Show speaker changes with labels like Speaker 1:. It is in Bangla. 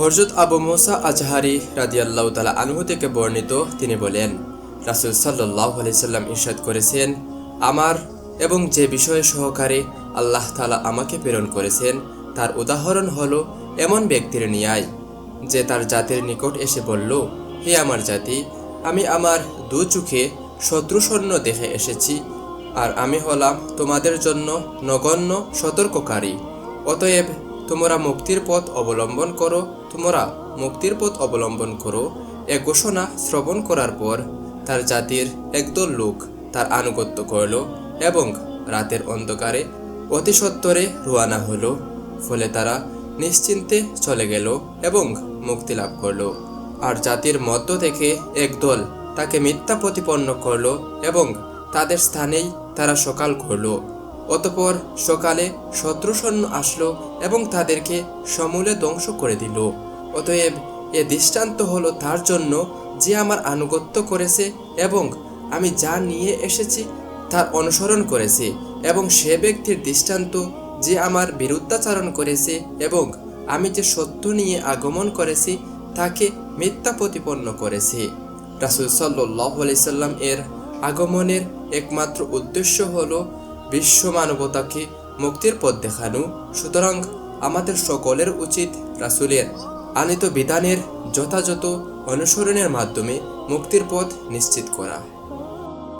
Speaker 1: হরজত আবু মোসা আজহারি রাদিয়াল্লাহ তালা আনহু থেকে বর্ণিত তিনি বলেন, রাসুল সাল্লাহ সাল্লাম ইরশাদ করেছেন, আমার এবং যে বিষয়ে সহকারে আল্লাহ তালা আমাকে প্রেরণ করেছেন, তার উদাহরণ হলো এমন ব্যক্তির ন্যায়, যে তার জাতির নিকট এসে বলল, হে আমার জাতি, আমি আমার দু চোখে শত্রু শত্রুসৈন্য দেখে এসেছি, আর আমি হলাম তোমাদের জন্য নগণ্য সতর্ককারী, অতএব তোমরা মুক্তির পথ অবলম্বন করো, তোমরা মুক্তির পথ অবলম্বন করো, এ ঘোষণা শ্রবণ করার পর তার জাতির একদল লোক তার আনুগত্য করল এবং রাতের অন্ধকারে অতি সত্বরে রোয়ানা হলো। ফলে তারা নিশ্চিন্তে চলে গেল এবং মুক্তি লাভ করল। আর জাতির মধ্য থেকে একদল তাকে মিথ্যা প্রতিপন্ন করল এবং তাদের স্থানেই তারা সকাল করল। অতপর সকালে শত্রু সৈন্য আসলো এবং তাদেরকে সমূলে ধ্বংস করে দিল। অতএব এ দৃষ্টান্ত হলো তার জন্য যে আমার আনুগত্য করেছে এবং আমি যা নিয়ে এসেছি তার অনুসরণ করেছে এবং সে ব্যক্তির দৃষ্টান্ত যে আমার বিরুদ্ধাচারণ করেছে এবং আমি যে সত্য নিয়ে আগমন করেছি তাকে মিথ্যা প্রতিপন্ন করেছে। রাসুল সাল্লাহ সাল্লাম এর আগমনের একমাত্র উদ্দেশ্য হলো বিশ্ব মানবতাকে মুক্তির পথ দেখানো, সুতরাং আমাদের সকলের উচিত রাসুলের আনিত বিধানের যথাযথ অনুসরণের মাধ্যমে মুক্তির পথ নিশ্চিত করা।